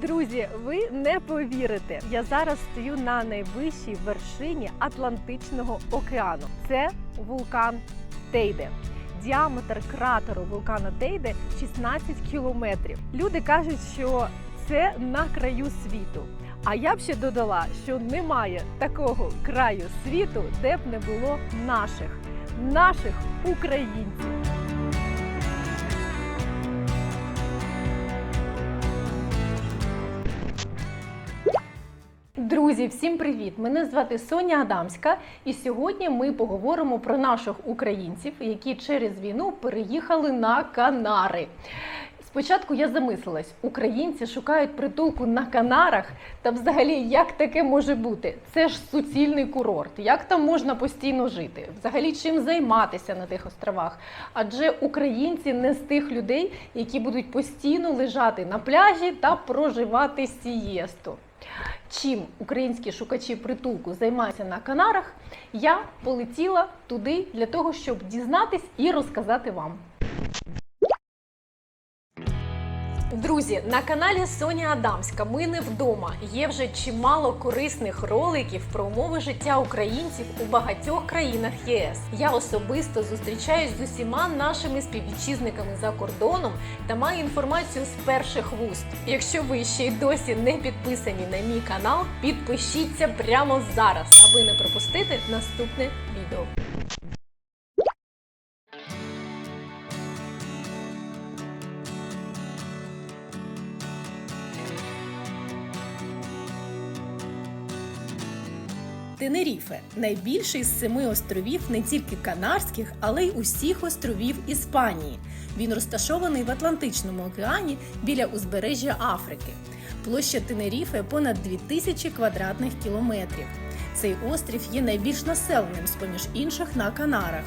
Друзі, ви не повірите. Я зараз стою на найвищій вершині Атлантичного океану. Це вулкан Тейде. Діаметр кратеру вулкана Тейде 16 кілометрів. Люди кажуть, що це на краю світу. А я б ще додала, що немає такого краю світу, де б не було наших, наших українців. Друзі, всім привіт! Мене звати Соня Адамська, і сьогодні ми поговоримо про наших українців, які через війну переїхали на Канари. Спочатку я замислилась, українці шукають притулку на Канарах. Та взагалі, як таке може бути? Це ж суцільний курорт. Як там можна постійно жити? Взагалі, чим займатися на тих островах? Адже українці не з тих людей, які будуть постійно лежати на пляжі та проживати сієсту. Чим українські шукачі притулку займаються на Канарах, я полетіла туди для того, щоб дізнатись і розказати вам. Друзі, на каналі Соня Адамська ми не вдома. Є вже чимало корисних роликів про умови життя українців у багатьох країнах ЄС. Я особисто зустрічаюсь з усіма нашими співвітчизниками за кордоном та маю інформацію з перших вуст. Якщо ви ще й досі не підписані на мій канал, підпишіться прямо зараз, аби не пропустити наступне відео. Тенеріфе найбільший з семи островів не тільки Канарських, але й усіх островів Іспанії. Він розташований в Атлантичному океані біля узбережжя Африки. Площа Тенеріфе понад 2000 квадратних кілометрів. Цей острів є найбільш населеним з поміж інших на Канарах.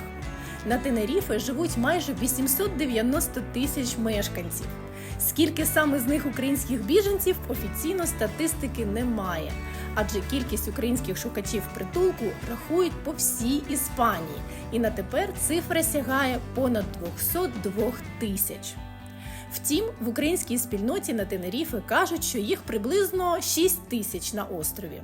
На Тенеріфе живуть майже 890 тисяч мешканців. Скільки саме з них українських біженців, офіційно статистики немає адже кількість українських шукачів притулку рахують по всій Іспанії, і на тепер цифра сягає понад 202 тисяч. Втім, в українській спільноті на Тенеріфе кажуть, що їх приблизно 6 тисяч на острові.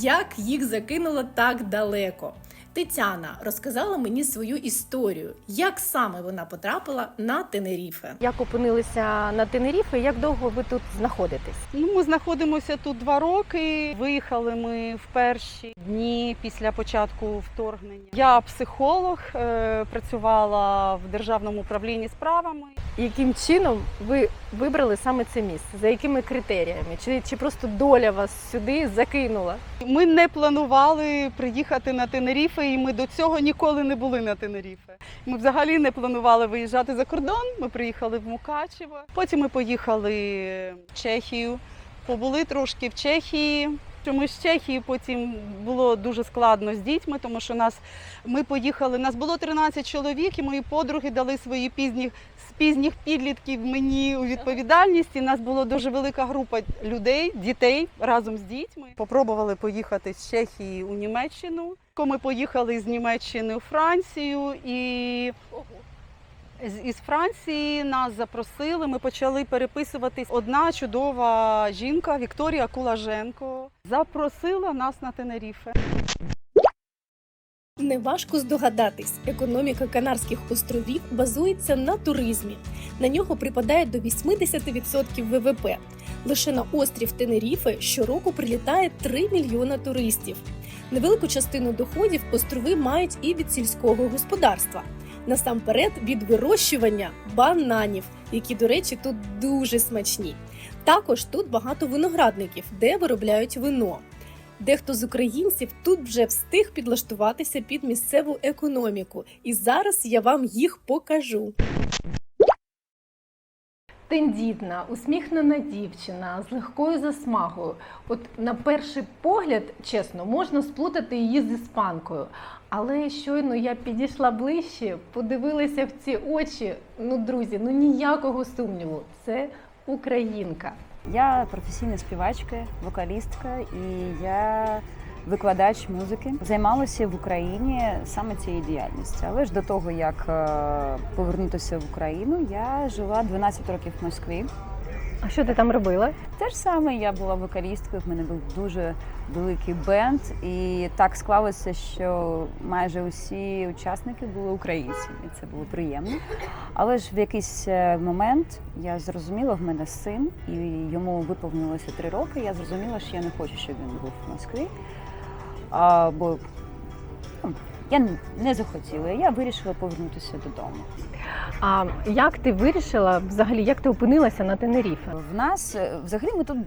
Як їх закинуло так далеко? Тетяна розказала мені свою історію, як саме вона потрапила на Тенеріфе. Як опинилися на Тенеріфе? Як довго ви тут знаходитесь? Ну, ми знаходимося тут два роки. Виїхали ми в перші дні після початку вторгнення. Я психолог, е, працювала в державному управлінні справами. Яким чином ви вибрали саме це місце? За якими критеріями? Чи, чи просто доля вас сюди закинула? Ми не планували приїхати на Тенеріфе, і ми до цього ніколи не були на Тенеріфе. Ми взагалі не планували виїжджати за кордон. Ми приїхали в Мукачево. Потім ми поїхали в Чехію. Побули трошки в Чехії. Що Ми з Чехії потім було дуже складно з дітьми, тому що нас ми поїхали. Нас було 13 чоловік, і мої подруги дали свої пізні з пізніх підлітків мені у відповідальність. І нас була дуже велика група людей, дітей разом з дітьми. Попробували поїхати з Чехії у Німеччину. Ми поїхали з Німеччини у Францію і із Франції нас запросили. Ми почали переписуватись. Одна чудова жінка Вікторія Кулаженко запросила нас на Тенеріфе. Неважко здогадатись, економіка Канарських островів базується на туризмі. На нього припадає до 80% ВВП. Лише на острів Тенеріфе щороку прилітає 3 мільйона туристів. Невелику частину доходів острови мають і від сільського господарства. Насамперед від вирощування бананів, які, до речі, тут дуже смачні. Також тут багато виноградників, де виробляють вино. Дехто з українців тут вже встиг підлаштуватися під місцеву економіку, і зараз я вам їх покажу. Тендітна, усміхнена дівчина з легкою засмагою. От на перший погляд, чесно, можна сплутати її з іспанкою. Але щойно я підійшла ближче, подивилася в ці очі. Ну, друзі, ну ніякого сумніву, це українка. Я професійна співачка, вокалістка і я викладач музики. Займалася в Україні саме цією діяльністю. Але ж до того, як е, повернутися в Україну, я жила 12 років в Москві. А що ти там робила? Те ж саме я була вокалісткою, в мене був дуже великий бенд, і так склалося, що майже усі учасники були українці, і це було приємно. Але ж в якийсь е, момент я зрозуміла, в мене син, і йому виповнилося три роки. Я зрозуміла, що я не хочу, щоб він був в Москві. Бо ну, я не захотіла. Я вирішила повернутися додому. А як ти вирішила взагалі, як ти опинилася на Тенеріфе? В нас е, взагалі ми тут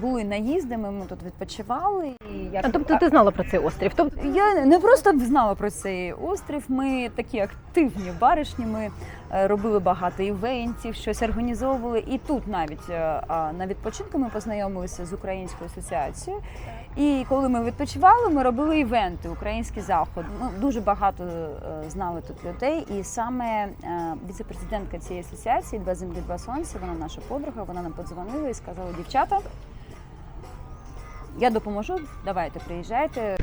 були наїздами, ми тут відпочивали. І як... А, тобто ти знала про цей острів? Тобто Я не просто знала про цей острів. Ми такі активні баришні. Ми робили багато івентів, щось організовували. І тут навіть е, на відпочинку ми познайомилися з українською асоціацією. І коли ми відпочивали, ми робили івенти, український заход. Ну дуже багато е, знали тут людей. І саме е, віце-президентка цієї асоціації Два землі, два сонця. Вона наша подруга. Вона нам подзвонила і сказала: дівчата. Я допоможу, давайте приїжджайте.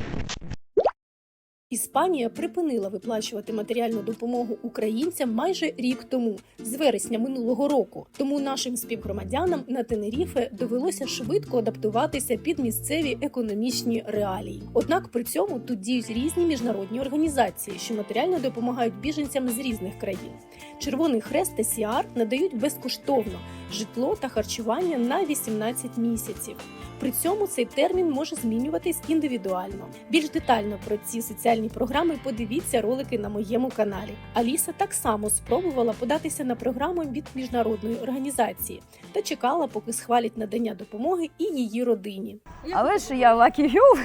Іспанія припинила виплачувати матеріальну допомогу українцям майже рік тому, з вересня минулого року. Тому нашим співгромадянам на Тенеріфе довелося швидко адаптуватися під місцеві економічні реалії. Однак при цьому тут діють різні міжнародні організації, що матеріально допомагають біженцям з різних країн. Червоний Хрест та Сіар надають безкоштовно житло та харчування на 18 місяців. При цьому цей термін може змінюватись індивідуально. Більш детально про ці соціальні програми подивіться ролики на моєму каналі. Аліса так само спробувала податися на програму від міжнародної організації та чекала, поки схвалять надання допомоги і її родині. Але ж я lucky girl,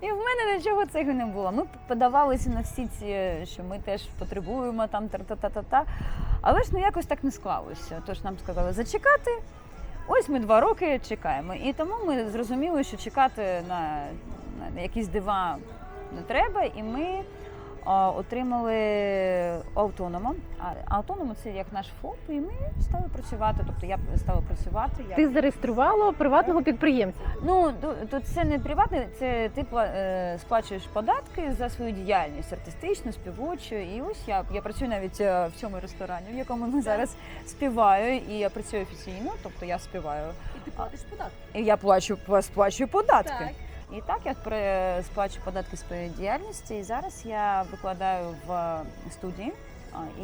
і в мене нічого цього не було. Ми подавалися на всі ці, що ми теж потребуємо там та-та-та-та-та. Але ж ну якось так не склалося. Тож нам сказали зачекати. Ось ми два роки чекаємо. І тому ми зрозуміли, що чекати на, на якісь дива не треба, і ми отримали автонома. А автонома це як наш ФОП, і ми стали працювати. Тобто я стала працювати. як- ти зареєструвала приватного підприємця. Ну то, то це не приватне, це ти пла- е, сплачуєш податки за свою діяльність артистичну, співочу. І ось я, я працюю навіть е, в цьому ресторані, в якому ми зараз співаю, і я працюю офіційно, тобто я співаю. І ти платиш податки. І я плачу сплачую податки. І так я сплачу податки своєї діяльності. І зараз я викладаю в е, студії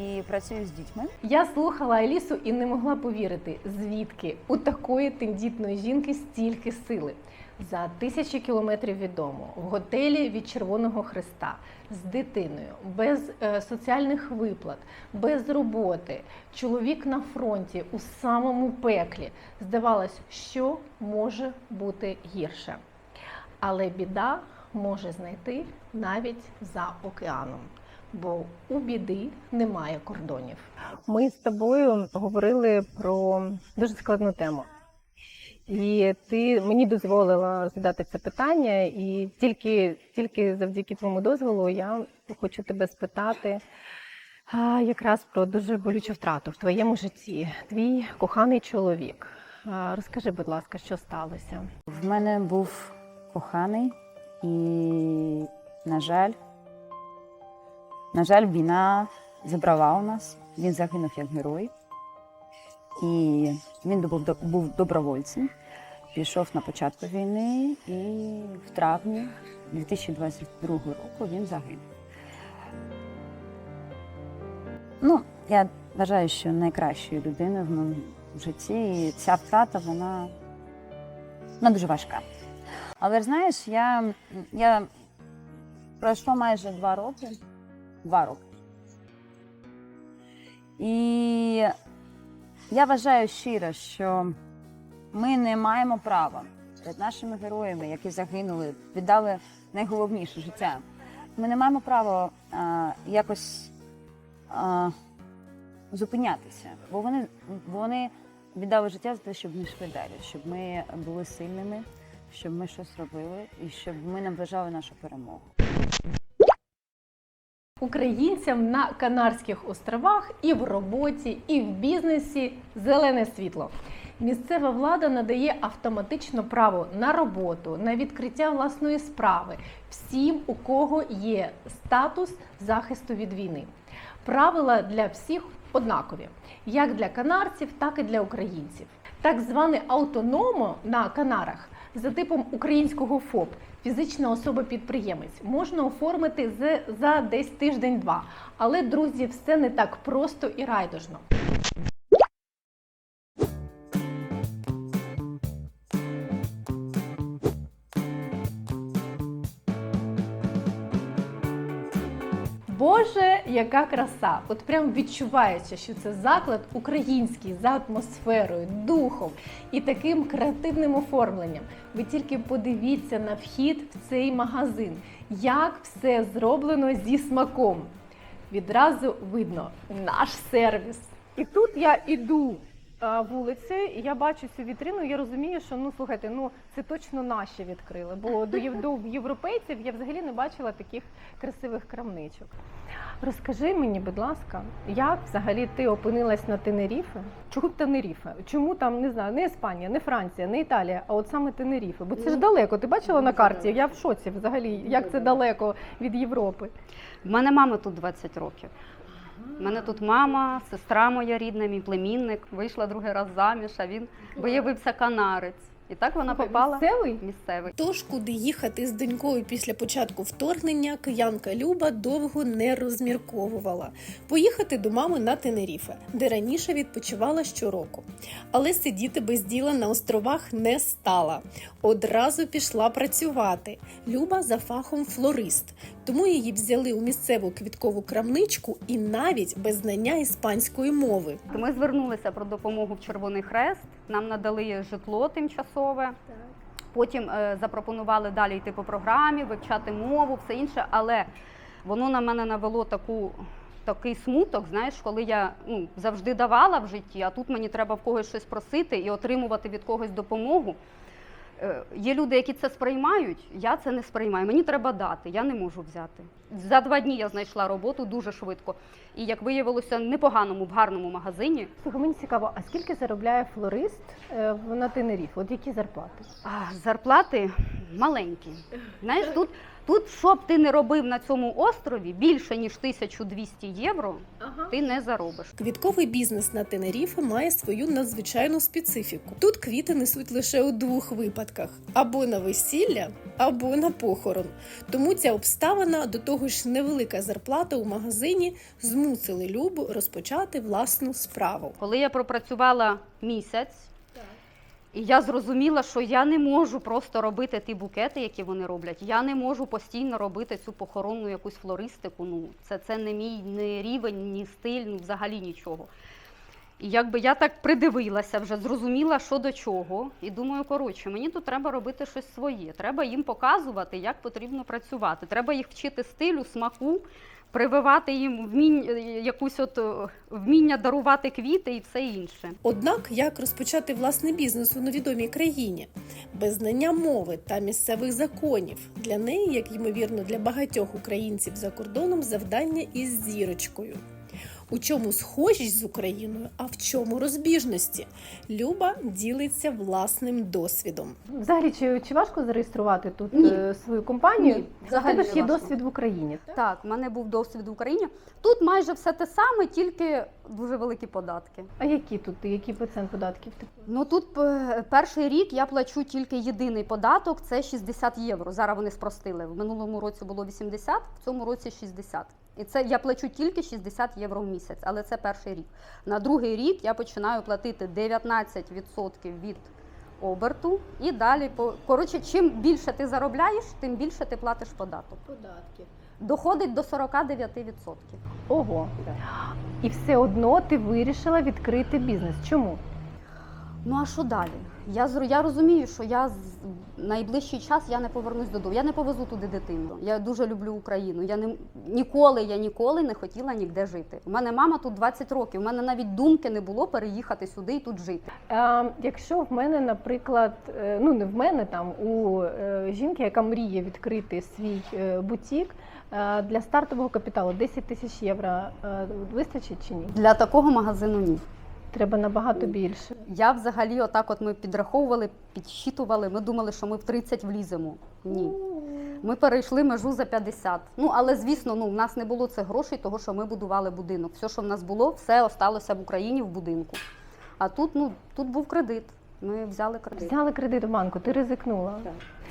і працюю з дітьми. Я слухала Алісу і не могла повірити, звідки у такої тендітної жінки стільки сили. За тисячі кілометрів від дому, в готелі від Червоного Христа, з дитиною, без е, соціальних виплат, без роботи, чоловік на фронті у самому пеклі. Здавалось, що може бути гірше. Але біда може знайти навіть за океаном, бо у біди немає кордонів. Ми з тобою говорили про дуже складну тему. І ти мені дозволила задати це питання, і тільки, тільки завдяки твоєму дозволу я хочу тебе спитати а, якраз про дуже болючу втрату в твоєму житті. Твій коханий чоловік. А, Розкажи, будь ласка, що сталося? В мене був коханий, і, на жаль, на жаль, війна забрала у нас. Він загинув як герой. І він був, добровольцем. Пішов на початку війни, і в травні 2022 року він загинув. Ну, я вважаю, що найкращою людиною в моєму житті. І ця втрата, вона, вона дуже важка. Але знаєш, я, я пройшло майже два роки. Два роки. І я вважаю щиро, що ми не маємо права перед нашими героями, які загинули, віддали найголовніше життя. Ми не маємо права а, якось а, зупинятися, бо вони, бо вони віддали життя за те, щоб ми йшли далі, щоб ми були сильними, щоб ми щось робили і щоб ми наближали нашу перемогу. Українцям на Канарських островах і в роботі, і в бізнесі зелене світло. Місцева влада надає автоматично право на роботу, на відкриття власної справи всім, у кого є статус захисту від війни. Правила для всіх однакові, як для канарців, так і для українців. Так зване автономо на Канарах за типом українського ФОП, фізична особа-підприємець, можна оформити за десь тиждень-два. Але, друзі, все не так просто і райдужно. Яка краса! От прям відчувається, що це заклад український за атмосферою, духом і таким креативним оформленням. Ви тільки подивіться на вхід в цей магазин, як все зроблено зі смаком. Відразу видно наш сервіс. І тут я іду вулицею, і я бачу цю вітрину, я розумію, що ну слухайте, ну це точно наші відкрили. Бо до європейців я взагалі не бачила таких красивих крамничок. Розкажи мені, будь ласка, як взагалі ти опинилась на Тенеріфе? Чому Тенеріфе? Чому там не знаю, не Іспанія, не Франція, не Італія, а от саме Тенеріфе? Бо це ж далеко. Ти бачила на карті? Я в шоці взагалі, як це далеко від Європи. В мене мама тут 20 років. У мене тут мама, сестра моя рідна, мій племінник. Вийшла другий раз заміж, а він виявився канарець. І так вона попала Місцевий? місцевий. Тож, куди їхати з донькою після початку вторгнення, киянка Люба довго не розмірковувала. Поїхати до мами на Тенеріфе, де раніше відпочивала щороку. Але сидіти без діла на островах не стала. Одразу пішла працювати. Люба за фахом флорист, тому її взяли у місцеву квіткову крамничку і навіть без знання іспанської мови. Ми звернулися про допомогу в Червоний Хрест. Нам надали житло тимчасове. Потім е, запропонували далі йти по програмі, вивчати мову, все інше. Але воно на мене навело таку. Такий смуток, знаєш, коли я ну, завжди давала в житті, а тут мені треба в когось щось просити і отримувати від когось допомогу. Е, Є люди, які це сприймають, я це не сприймаю. Мені треба дати, я не можу взяти. За два дні я знайшла роботу дуже швидко. І як виявилося, непоганому, в гарному магазині. Слухай, мені цікаво, а скільки заробляє флорист е, на Тенеріфе? От які зарплати? А, зарплати маленькі. Знаєш, тут, тут, що б ти не робив на цьому острові, більше ніж 1200 євро ти не заробиш. Квітковий бізнес на Тенеріфе має свою надзвичайну специфіку. Тут квіти несуть лише у двох випадках: або на весілля, або на похорон. Тому ця обставина, до того ж невелика зарплата у магазині, змусили Любу розпочати власну справу. Коли я пропрацювала місяць, і я зрозуміла, що я не можу просто робити ті букети, які вони роблять. Я не можу постійно робити цю похоронну якусь флористику. Ну, це, це не мій не рівень, ні стиль, ну взагалі нічого. І якби я так придивилася, вже зрозуміла, що до чого, і думаю, коротше, мені тут треба робити щось своє. Треба їм показувати, як потрібно працювати. Треба їх вчити стилю, смаку, прививати їм вмінь, якусь от е, вміння дарувати квіти і все інше. Однак, як розпочати власний бізнес у невідомій країні без знання мови та місцевих законів для неї, як ймовірно, для багатьох українців за кордоном, завдання із зірочкою. У чому схожість з Україною, а в чому розбіжності? Люба ділиться власним досвідом. Взагалі, чи, чи важко зареєструвати тут Ні. е, свою компанію? Ні, взагалі тебе ж є важко. досвід в Україні. Так? Так, в мене був досвід в Україні. Тут майже все те саме, тільки дуже великі податки. А які тут, який процент податків? Ну тут е, перший рік я плачу тільки єдиний податок це 60 євро. Зараз вони спростили. В минулому році було 80, в цьому році 60. І це я плачу тільки 60 євро в місяць, але це перший рік. На другий рік я починаю платити 19% від оберту і далі по коротше, чим більше ти заробляєш, тим більше ти платиш податок. Податки. Доходить до 49%. Ого. І все одно ти вирішила відкрити бізнес. Чому? Ну а що далі? Я я розумію, що я з найближчий час я не повернусь додому. Я не повезу туди дитину. Я дуже люблю Україну. Я не ніколи, я ніколи не хотіла ніде жити. У мене мама тут 20 років. У мене навіть думки не було переїхати сюди і тут жити. А, якщо в мене, наприклад, е, ну не в мене там у е, жінки, яка мріє відкрити свій е, бутік для стартового капіталу 10 тисяч євро вистачить чи ні? Для такого магазину ні. Треба набагато більше. Я взагалі, отак, от ми підраховували, підсчитували. Ми думали, що ми в 30 вліземо. Ні. Ми перейшли межу за 50. Ну але звісно, ну в нас не було цих грошей, того що ми будували будинок. Все, що в нас було, все осталося в Україні в будинку. А тут, ну тут був кредит. Ми взяли кредит. Взяли кредит у банку, ти ризикнула.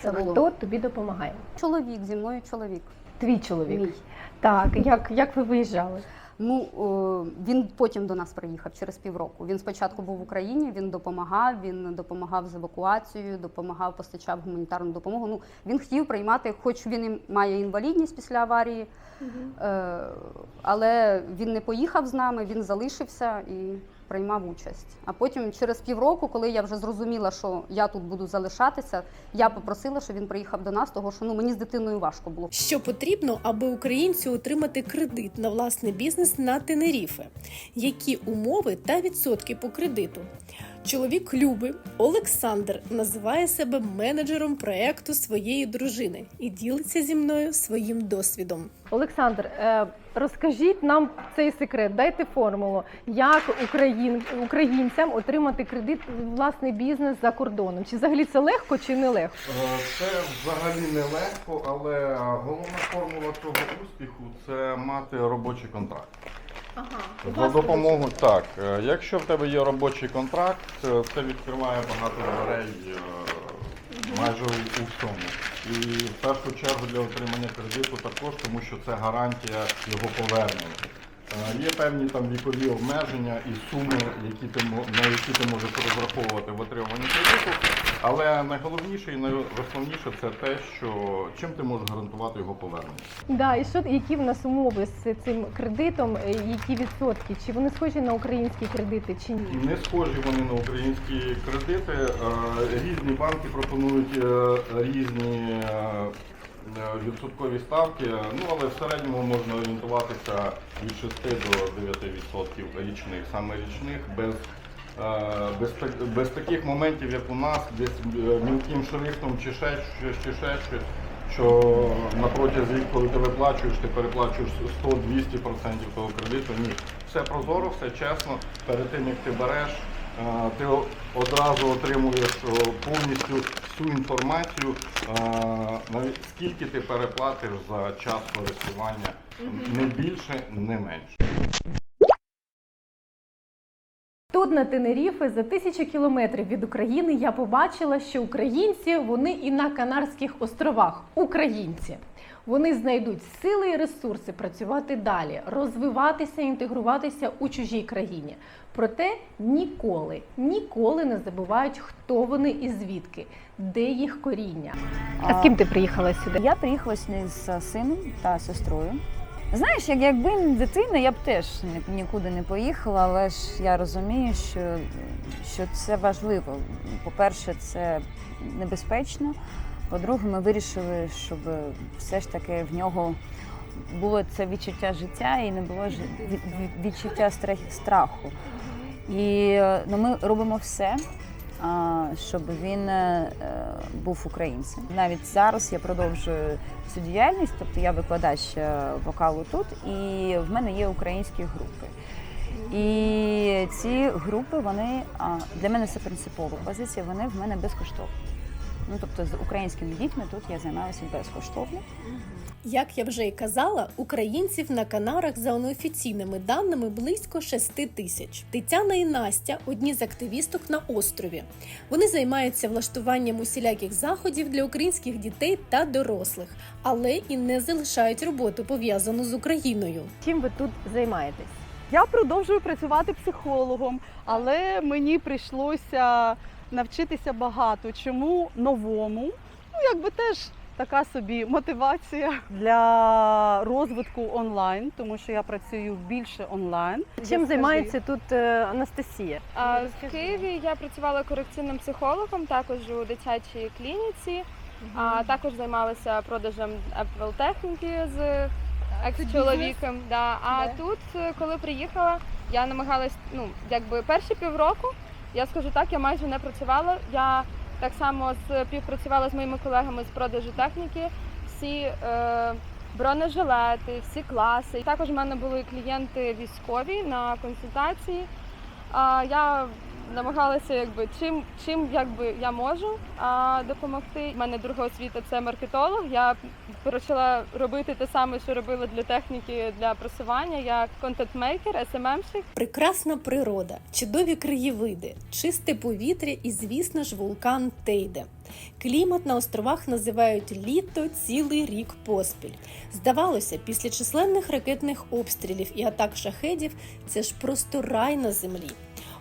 Це було. Хто тобі допомагає? Чоловік зі мною чоловік. Твій чоловік. Мій. Так, як, як ви виїжджали? Ну він потім до нас приїхав через півроку. Він спочатку був в Україні, він допомагав, він допомагав з евакуацією, допомагав, постачав гуманітарну допомогу. Ну він хотів приймати, хоч він і має інвалідність після аварії, угу. але він не поїхав з нами, він залишився і приймав участь. А потім, через півроку, коли я вже зрозуміла, що я тут буду залишатися, я попросила, щоб він приїхав до нас, того що ну мені з дитиною важко було. Що потрібно, аби українцю отримати кредит на власний бізнес на Тенеріфе? Які умови та відсотки по кредиту? Чоловік Люби Олександр називає себе менеджером проекту своєї дружини і ділиться зі мною своїм досвідом. Олександр, е, розкажіть нам цей секрет, дайте формулу, як україн, українцям отримати кредит власний бізнес за кордоном. Чи взагалі це легко, чи не легко? Е, Це взагалі не легко, але головна формула цього успіху це мати робочий контракт. За допомогу так, е, якщо в тебе є робочий контракт, е, це відкриває багато дверей е, майже у у всьому. І в першу чергу для отримання кредиту також, тому що це гарантія його повернення. Є певні там вікові обмеження і суми, які ти на які ти можеш розраховувати в отриманні кредиту. Але найголовніше і найосновніше це те, що чим ти можеш гарантувати його повернення. Да, і що які в нас умови з цим кредитом? е, Які відсотки? Чи вони схожі на українські кредити, чи ні? Не схожі вони на українські кредити. Е, Різні банки пропонують е, різні відсоткові ставки, ну але в середньому можна орієнтуватися від 6 до 9% річних, саме річних, без, е, без, без таких моментів, як у нас, десь е, мілким шрифтом чи ще чи ще. Що на протязі, коли ти виплачуєш, ти переплачуєш 100-200% того кредиту. Ні, все прозоро, все чесно. Перед тим як ти береш, е, ти одразу отримуєш повністю всю інформацію, навіть скільки ти переплатиш за час користування, не більше, не менше. Тут на Тенеріфе за тисячу кілометрів від України я побачила, що українці вони і на Канарських островах. Українці. Вони знайдуть сили і ресурси працювати далі, розвиватися, інтегруватися у чужій країні. Проте ніколи, ніколи не забувають, хто вони і звідки, де їх коріння. А з ким ти приїхала сюди? Я приїхала сюди з сином та сестрою. Знаєш, як якби дитина, я б теж нікуди не поїхала, але ж я розумію, що, що це важливо. По-перше, це небезпечно. По-друге, ми вирішили, щоб все ж таки в нього було це відчуття життя і не було відчуття страху. І ну, ми робимо все, щоб він е, був українцем. Навіть зараз я продовжую цю діяльність, тобто я викладач е, вокалу тут, і в мене є українські групи. І ці групи, вони для мене це принципова позиція, вони в мене безкоштовні. Ну тобто з українськими дітьми тут я займаюся безкоштовно. Як я вже й казала, українців на Канарах за неофіційними даними близько 6 тисяч. Тетяна і Настя одні з активісток на острові. Вони займаються влаштуванням усіляких заходів для українських дітей та дорослих, але і не залишають роботу пов'язану з Україною. Чим ви тут займаєтесь? Я продовжую працювати психологом, але мені прийшлося навчитися багато чому новому. Ну, якби теж така собі мотивація для розвитку онлайн, тому що я працюю більше онлайн. Чим займається тут е, Анастасія? А в Києві я працювала корекційним психологом, також у дитячій клініці, а також займалася продажем Apple техніки з екс-чоловіком. Да. А тут, е, коли приїхала, я намагалась, ну, якби перші півроку, я скажу так, я майже не працювала. Я так само співпрацювала з моїми колегами з продажу техніки. Всі е, бронежилети, всі класи. Також в мене були клієнти військові на консультації. Е, Я намагалася якби чим, чим якби я можу а, допомогти. У мене друга освіта це маркетолог. Я почала робити те саме, що робила для техніки для просування. Я контент-мейкер, SMM-щик. Прекрасна природа, чудові краєвиди, чисте повітря і, звісно ж, вулкан Тейде. Клімат на островах називають літо цілий рік поспіль. Здавалося, після численних ракетних обстрілів і атак шахедів це ж просто рай на землі.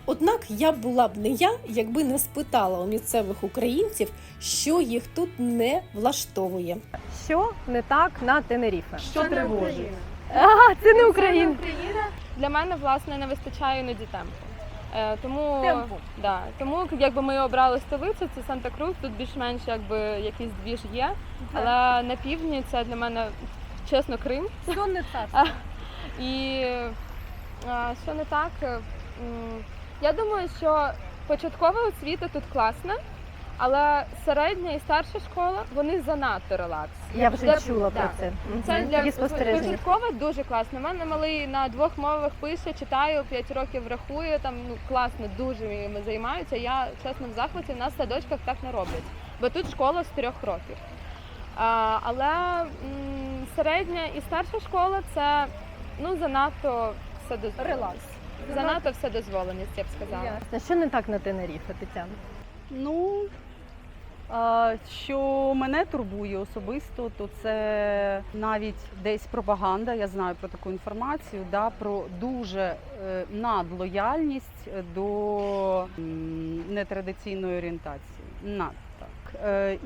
Однак я була б не я, якби не спитала у місцевих українців, що їх тут не влаштовує. Що не так на Тенеріфе? Що тривожить? А, це не Україна. Для мене власне не вистачає іноді темпу. Е, тому, Темпу. Да, тому якби ми обрали столицю, це Санта-Крус, тут більш-менш якби якийсь двіж є. Але на півдні це для мене чесно Крим. Сонне царство. І а, що не так? е, м, Я думаю, що початкова освіта тут класна, але середня і старша школа вони занадто релакс. Я вже Для- чула про да. це. Це Мгм. для спостереження. початкова дуже класно. У мене малий на двох мовах пише, читаю, 5 років рахує. Там ну класно, дуже ними займаються. Я чесно в захваті, в нас в садочках так не роблять, бо тут школа з трьох років. А, але м, середня і старша школа це ну занадто все дозволено. Релакс. Занадто все дозволеність, я б сказала. А Що не так на Тенеріфе, Тетяна? Ну, а, що мене турбує особисто, то це навіть десь пропаганда. Я знаю про таку інформацію, да, про дуже е, надлояльність до м, нетрадиційної орієнтації. Над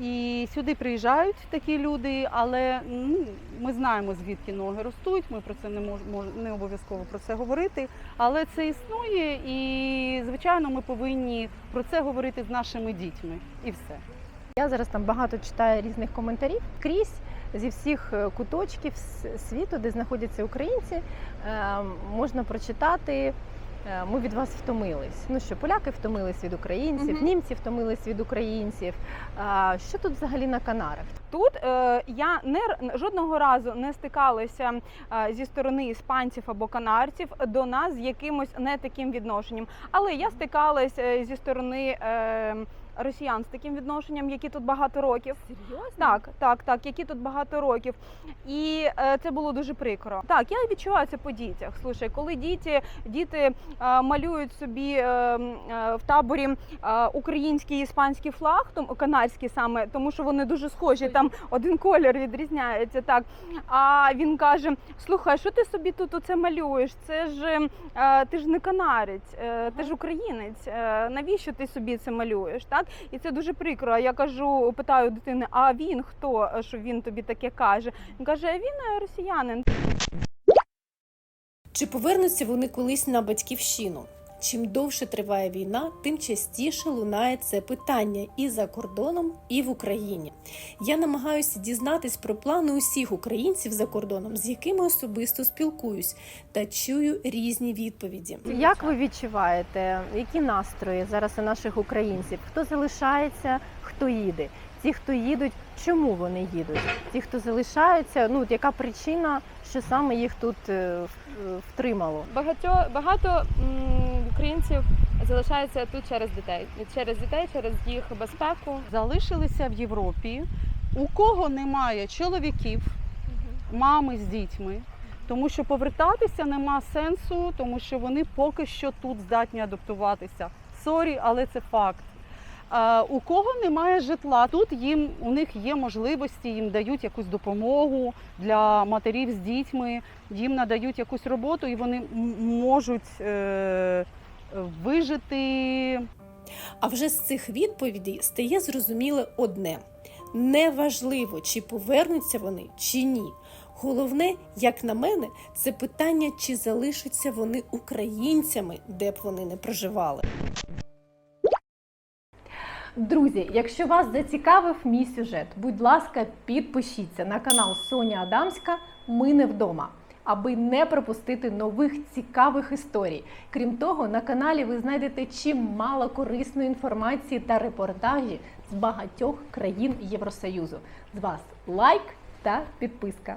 і сюди приїжджають такі люди, але ну, ми знаємо, звідки ноги ростуть. Ми про це не мож, не обов'язково про це говорити. Але це існує, і звичайно, ми повинні про це говорити з нашими дітьми. І все. Я зараз там багато читаю різних коментарів. Крізь зі всіх е, куточків світу, де знаходяться українці, е, можна прочитати. Е, Ми від вас втомились. Ну що, поляки втомились від українців, угу. німці втомились від українців. А що тут взагалі на Канарах? Тут е, я не жодного разу не стикалася е, зі сторони іспанців або канарців до нас з якимось не таким відношенням. Але я стикалася е, зі сторони е, росіян з таким відношенням, які тут багато років. Серйозно? Так, так, так, які тут багато років. І е, це було дуже прикро. Так, я відчуваю це по дітях. Слушай, коли діти, діти е, малюють собі е, е, в таборі е, український і іспанський флаг, том, канадський саме, тому що вони дуже схожі. Там один колір відрізняється. Так. А він каже: Слухай, що ти собі тут оце малюєш? Це ж е, ти ж не канарець, е, ти ж українець. Е, навіщо ти собі це малюєш? Так? І це дуже прикро. Я кажу, питаю дитини, а він хто? Що він тобі таке каже? Він каже, він е, росіянин. Чи повернуться вони колись на батьківщину? Чим довше триває війна, тим частіше лунає це питання і за кордоном, і в Україні. Я намагаюся дізнатись про плани усіх українців за кордоном, з якими особисто спілкуюсь, та чую різні відповіді. Як ви відчуваєте, які настрої зараз у наших українців? Хто залишається, хто їде? Ті, хто їдуть, чому вони їдуть? Ті, хто залишаються, ну от яка причина, що саме їх тут е, е, втримало? Багато багато м, українців залишаються тут через дітей, через дітей, через їх безпеку. Залишилися в Європі. У кого немає чоловіків, мами з дітьми, тому що повертатися нема сенсу, тому що вони поки що тут здатні адаптуватися. Сорі, але це факт. У кого немає житла, тут їм у них є можливості, їм дають якусь допомогу для матерів з дітьми, їм надають якусь роботу, і вони можуть е, вижити А вже з цих відповідей стає зрозуміле одне: неважливо, чи повернуться вони, чи ні. Головне, як на мене, це питання, чи залишаться вони українцями, де б вони не проживали. Друзі, якщо вас зацікавив мій сюжет, будь ласка, підпишіться на канал Соня Адамська Ми не вдома, аби не пропустити нових цікавих історій. Крім того, на каналі ви знайдете чимало корисної інформації та репортажі з багатьох країн Євросоюзу. З вас лайк та підписка.